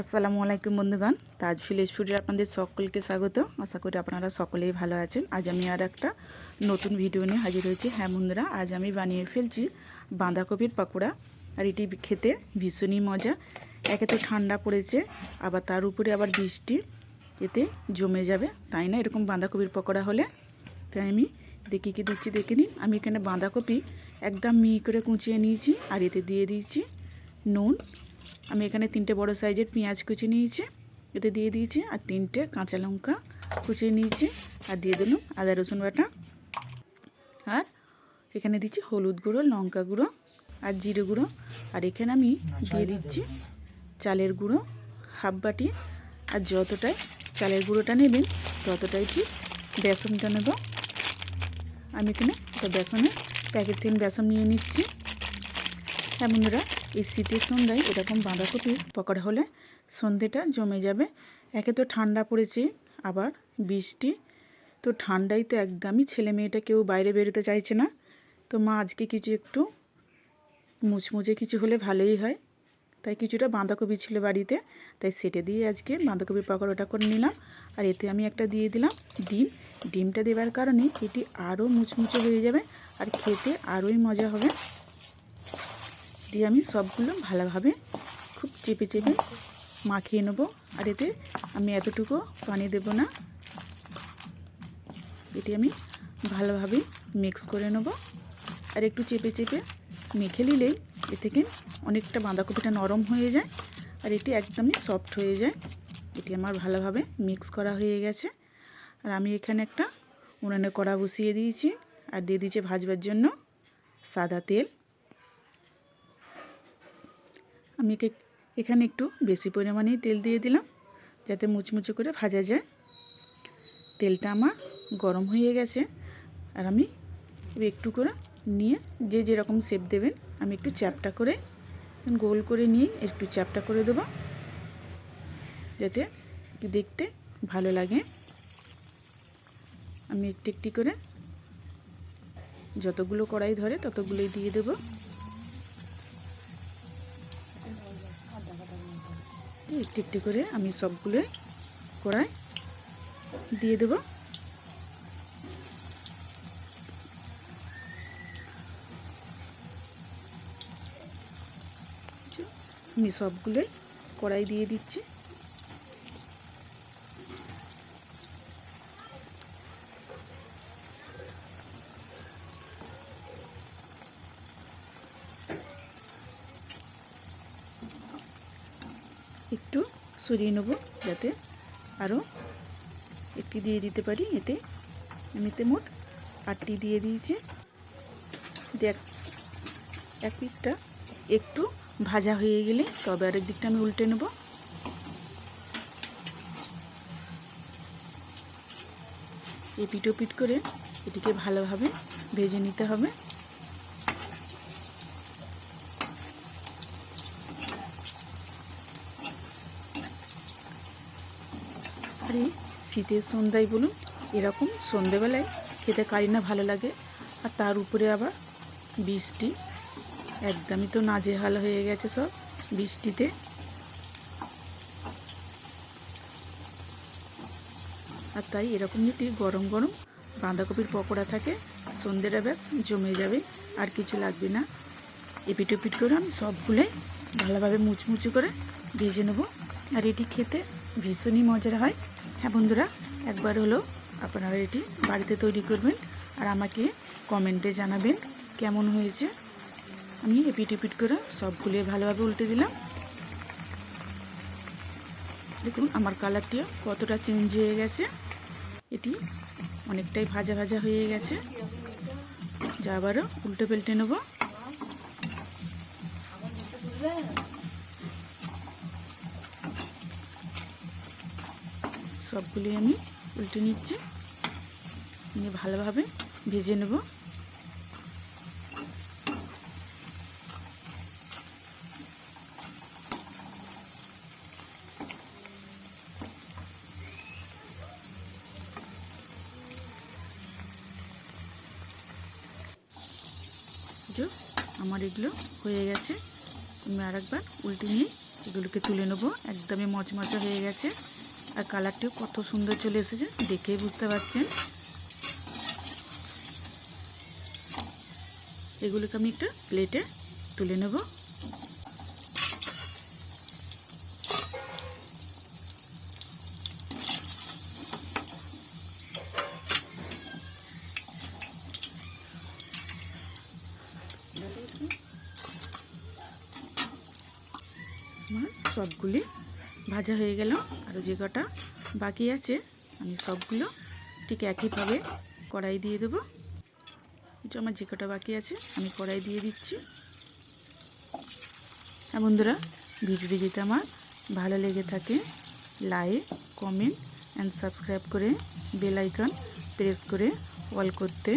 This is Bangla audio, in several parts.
আসসালামু আলাইকুম বন্ধুগণ। তাজ ভিলেজ ফুডে আপনাদের সকলকে স্বাগত। আশা করি আপনারা সকলেই ভালো আছেন। আজ আমি আর একটা নতুন ভিডিও নিয়ে হাজির হয়েছি। হ্যাঁ বন্ধুরা, আজ আমি বানিয়ে ফেলছি বাঁধাকপির পকোড়া। আর এটি খেতে ভীষণই মজা। একে তো ঠান্ডা পড়েছে, আবার তার উপরে আবার বৃষ্টি। এতে জমে যাবে, তাই না? এরকম বাঁধাকপির পকোড়া হলে। তাই আমি দেখি কি দিচ্ছি, দেখে নিন। আমি এখানে বাঁধাকপি একদম মিহি করে কুচিয়ে নিয়েছি, আর এতে দিয়ে দিয়েছি নুন আমি এখানে তিনটে বড় সাইজের পেঁয়াজ কুচি নিয়েছি, এতে দিয়ে দিয়েছি, আর তিনটে কাঁচা লঙ্কা কুচিয়ে নিয়েছি, আর দিয়ে দিলাম আদা রসুন বাটা। আর এখানে দিচ্ছি হলুদ গুঁড়ো, লঙ্কা গুঁড়ো, আর জিরে গুঁড়ো। আর এখানে আমি দিয়ে দিচ্ছি চালের গুঁড়ো, হাফ বাটি। আর যতটাই চালের গুঁড়োটা নেবেন, ততটাই কি বেসনটা নেব। আমি এখানে একটা বেসনের প্যাকেট থেকে বেসন নিয়ে নিচ্ছি। হ্যাঁ বন্ধুরা এই শীতের সন্ধ্যায় এরকম বাঁধাকপির পকোড়া হলে সন্ধেটা জমে যাবে। একে তো ঠান্ডা পড়েছে, আবার বৃষ্টি। তো ঠান্ডায় তো একদমই ছেলে মেয়েটা কেউ বাইরে বেরোতে চাইছে না। তো মা আজকে কিছু একটু মুচমুচে কিছু হলে ভালোই হয়। তাই কিছুটা বাঁধাকপি ছিল বাড়িতে, তাই সেটে দিয়ে আজকে বাঁধাকপির পকোড়াটা করে নিলাম। আর এতে আমি একটা দিয়ে দিলাম ডিম। ডিমটা দেওয়ার কারণে এটি আরও মুচমুচে হয়ে যাবে আর খেতে আরোই মজা হবে। দিয়ে আমি সবগুলো ভালোভাবে খুব চেপে চেপে মাখিয়ে নেব। আর এতে আমি এতটুকু পানি দেব না। এটি আমি ভালোভাবে মিক্স করে নেব। আর একটু চেপে চেপে মেখে নিলেই এ থেকে অনেকটা বাঁধাকপিটা নরম হয়ে যায় আর এটি একদমই সফট হয়ে যায়। এটি আমার ভালোভাবে মিক্স করা হয়ে গেছে। আর আমি এখানে একটা উনানে কড়া বসিয়ে দিয়েছি। আর দিয়ে দিয়েছি ভাজবার জন্য সাদা তেল। আমি এখানে একটু বেশি পরিমাণেই তেল দিয়ে দিলাম, যাতে মুচমুচে করে ভাজা যায়। তেলটা আমার গরম হয়ে গেছে, আর আমি একটু করে নিয়ে যে যেরকম শেপ দেবেন, আমি একটু চ্যাপটা করে, গোল করে নিয়ে একটু চ্যাপটা করে দেবো, যাতে দেখতে ভালো লাগে। আমি একটু একটি করে যতগুলো কড়াই ধরে ততগুলোই দিয়ে দেবো। একটু একটু করে আমি সবগুলোই কড়াই দিয়ে দেব। আমি সবগুলোই কড়াই দিয়ে দিচ্ছি। একটু সরিয়ে নেব যাতে আরও একটি দিয়ে দিতে পারি। এতে এতে মোট আটটি দিয়ে দিয়েছি। দেখ এক পিসটা একটু ভাজা হয়ে গেলে তবে আরেক দিকটা আমি উল্টে নেব। এই পিটো পিট করে এটিকে ভালোভাবে ভেজে নিতে হবে। আর এই শীতের সন্ধ্যায় বলুন, এরকম সন্ধেবেলায় খেতে কারি না ভালো লাগে। আর তার উপরে আবার বৃষ্টি, একদমই তো নাজেহাল হয়ে গেছে সব বৃষ্টিতে। আর তাই এরকম যদি গরম গরম বাঁধাকপির পকোড়া থাকে, সন্ধ্যেটা ব্যাস জমে যাবে, আর কিছু লাগবে না। এপিট ওপিট করে আমি সবগুলোই ভালোভাবে মুচমুচু করে ভেজে নেব। আর এটি খেতে ভীষণই মজার হয়। হ্যাঁ বন্ধুরা, একবার হলো আপনারা এটি বাড়িতে তৈরি করবেন আর আমাকে কমেন্টে জানাবেন কেমন হয়েছে। আমি এপিট এপিট করে সবগুলো ভালোভাবে উল্টে দিলাম। দেখুন, আমার কালারটিও কতটা চেঞ্জ হয়ে গেছে। এটি অনেকটাই ভাজা ভাজা হয়ে গেছে। যা আবারও উল্টে পেল্টে নেব। সবগুলি আমি উল্টে নিচ্ছি। নিয়ে ভালোভাবে ভেজে নেব। আমার এগুলো হয়ে গেছে। আমি আর একবার উল্টে নিয়ে এগুলোকে তুলে নেব। একদমই মচমচা হয়ে গেছে। আর কালারটিও কত সুন্দর চলে এসেছে, দেখেই বুঝতে পারছেন। এগুলোকে আমি একটা প্লেটে তুলে নেব। সবগুলি ভাজা হয়ে গেল। আরও যে কটা বাকি আছে, আমি সবগুলো ঠিক একইভাবে কড়াই দিয়ে দেবো। আমার যে কটা বাকি আছে, আমি কড়াই দিয়ে দিচ্ছি। হ্যাঁ বন্ধুরা, ভিডিওটি যদি আমার ভালো লেগে থাকে, লাইক, কমেন্ট অ্যান্ড সাবস্ক্রাইব করে বেল আইকন প্রেস করে অল করতে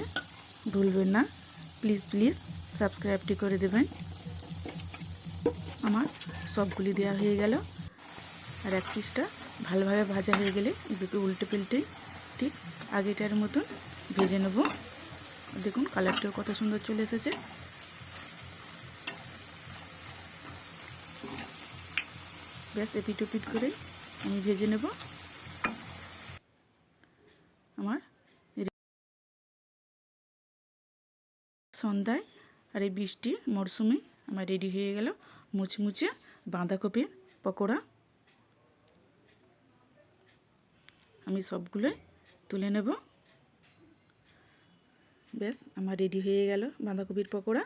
ভুলবেন না। প্লিজ প্লিজ সাবস্ক্রাইবটি করে দেবেন। আমার সবগুলি দেওয়া হয়ে গেল। আর এক পিসটা ভালোভাবে ভাজা হয়ে গেলে এগুলোকে উল্টে পাল্টে ঠিক আগেটার মতন ভেজে নেব। দেখুন কালারটাও কত সুন্দর চলে এসেছে। ব্যাস এপিট ওপিট করে আমি ভেজে নেব। আমার সন্ধ্যায় আর এই বৃষ্টি মরশুমে আমার রেডি হয়ে গেল মুচমুচে বাঁধাকপির পকোড়া। আমি সবগুলোই তুলে নেব। ব্যাস আমার রেডি হয়ে গেল বাঁধাকপির পকোড়া।